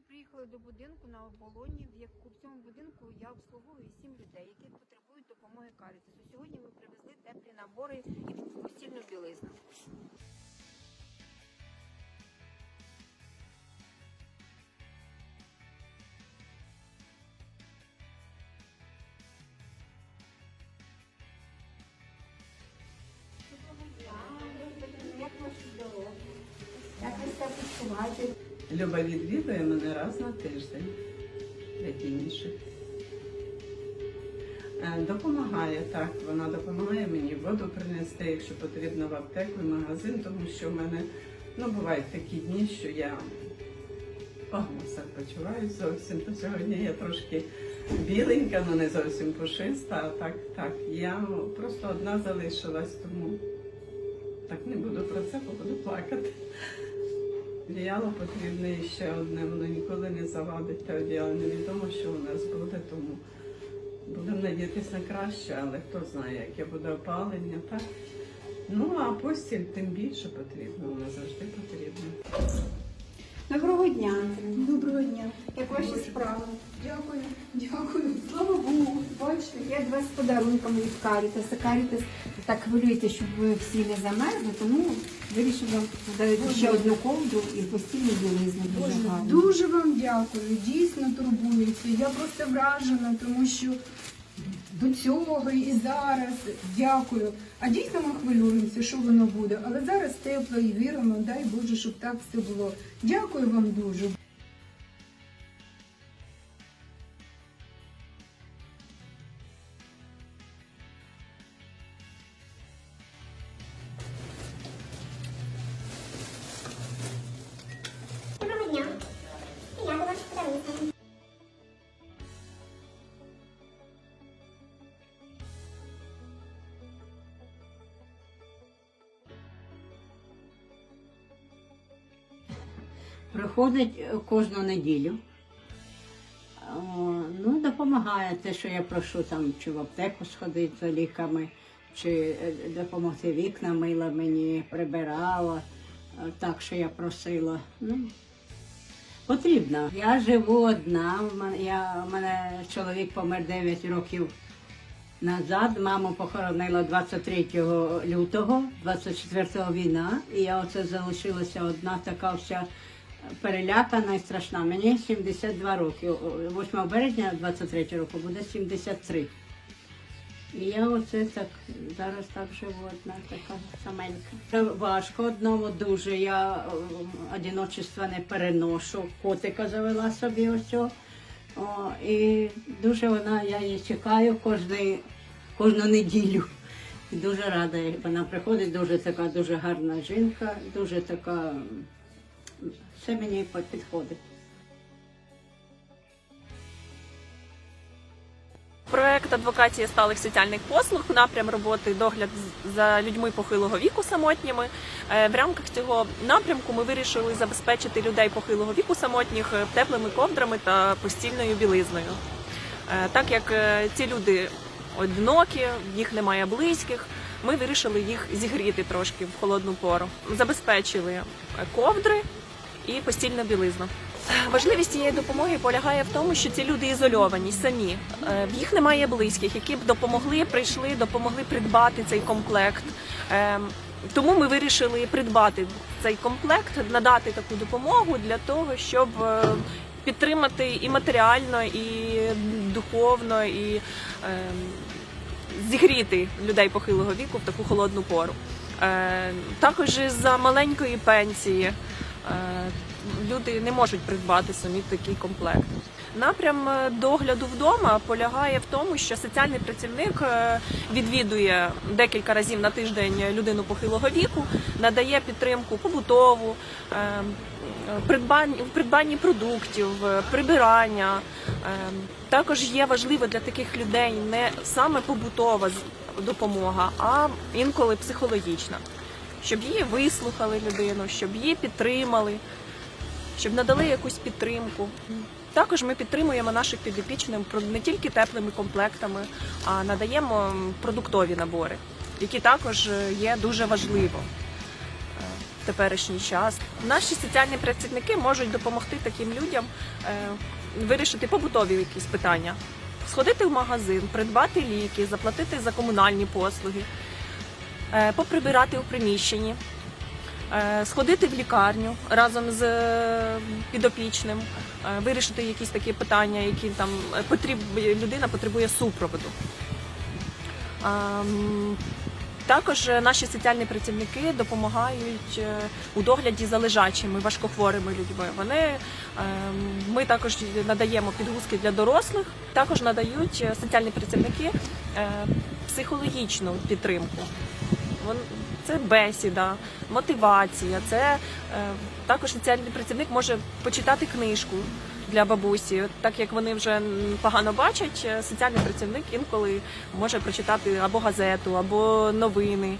ми приїхали до будинку на оболоні, в цьому будинку я обслуговую сім людей, які потребують допомоги Карітасу. Сьогодні ми привезли теплі набори і постільну білизну. Як ваші дороги? Як ви почуваєте? Люба відвідує мене раз на тиждень, найдільніше. Е, Допомагає так, вона допомагає мені воду принести, якщо потрібно в аптеку, в магазин, тому що в мене ну, бувають такі дні, що я погано почуваю зовсім. То сьогодні я трошки біленька, але не зовсім пушиста. А так, так, я просто одна залишилась, тому так не буду про це, бо буду плакати. Одіяло потрібне і ще одне, воно ніколи не завадить те одіяло. Невідомо, що у нас буде, тому будемо надіятися на краще, але хто знає, яке буде опалення, так? Ну, а постіль тим більше потрібно, вона завжди потрібна. Доброго дня. Доброго дня. Як ваші справи? Дякую, дякую. Слава Богу. Бачите, Я до вас з подарунками від Карітаса. Карітас так хвилюється, щоб ви всі не замерзли, тому вирішив вам подарувати ще одну ковдру і постільну білизну дуже Боже, гарно. дуже вам дякую. Дійсно турбуєте. Я просто вражена, тому що до цього і зараз дякую. А дійсно ми хвилюємося, що воно буде. Але зараз тепло і віримо, дай Боже, щоб так все було. Дякую вам дуже. Приходить е, кожну неділю. Ну, допомагає те, що я прошу там, чи в аптеку сходити за ліками, чи е, допомогти вікна мила мені, прибирала, е, так, що я просила. Ну, потрібно. Я живу одна. Я, у мене чоловік помер 9 років назад. Маму похоронила 23 лютого, 24-го війна. І я оце залишилася одна така вся перелякана і страшна. Мені 72 роки. 8 березня 23 року буде 73. І я оце так зараз так живу одна така саменька. Це важко одному дуже. Я одиночества не переношу. Котика завела собі ось. і дуже вона, я її чекаю кожний, кожну неділю. Дуже рада. Вона приходить, дуже така, дуже гарна жінка, дуже така. Все мені підходить. Проект адвокація сталих соціальних послуг, напрям роботи догляд за людьми похилого віку самотніми. Е, В рамках цього напрямку ми вирішили забезпечити людей похилого віку самотніх е, теплими ковдрами та постільною білизною. Е, Так як ці люди одинокі, їх немає близьких, ми вирішили їх зігріти трошки в холодну пору. Забезпечили ковдри і постільну білизну. Важливість цієї допомоги полягає в тому, що ці люди ізольовані самі. Е, В їх немає близьких, які б допомогли, прийшли, допомогли придбати цей комплект. Е, Тому ми вирішили придбати цей комплект, надати таку допомогу для того, щоб е, підтримати і матеріально, і духовно, і е, зігріти людей похилого віку в таку холодну пору. Е, Також за маленької пенсії люди не можуть придбати самі такий комплект. Напрям е, догляду вдома полягає в тому, що соціальний працівник е, відвідує декілька разів на тиждень людину похилого віку, надає підтримку побутову, е, в придбанні продуктів, е, прибирання. Е, Також є важливо для таких людей не саме побутова допомога, а інколи психологічна, щоб її вислухали людину, щоб її підтримали, щоб надали якусь підтримку. Також ми підтримуємо наших підопічних не тільки теплими комплектами, а надаємо продуктові набори, які також е, є дуже важливо. Е, в теперішній час. Наші соціальні працівники можуть допомогти таким людям е, вирішити побутові якісь питання, сходити в магазин, придбати ліки, заплатити за комунальні послуги, поприбирати у приміщенні. е, Сходити в лікарню разом з е, підопічним, е, вирішити якісь такі питання, які там е, потріб... людина потребує супроводу. Ем, Також е, наші соціальні працівники допомагають е, у догляді за лежачими важкохворими людьми. Вони ем, ми також надаємо підгузки для дорослих, також надають е, соціальні працівники е, психологічну підтримку. Це бесіда, мотивація. Це е, також соціальний працівник може почитати книжку для бабусі, так як вони вже погано бачать. е, Соціальний працівник інколи може прочитати або газету, або новини.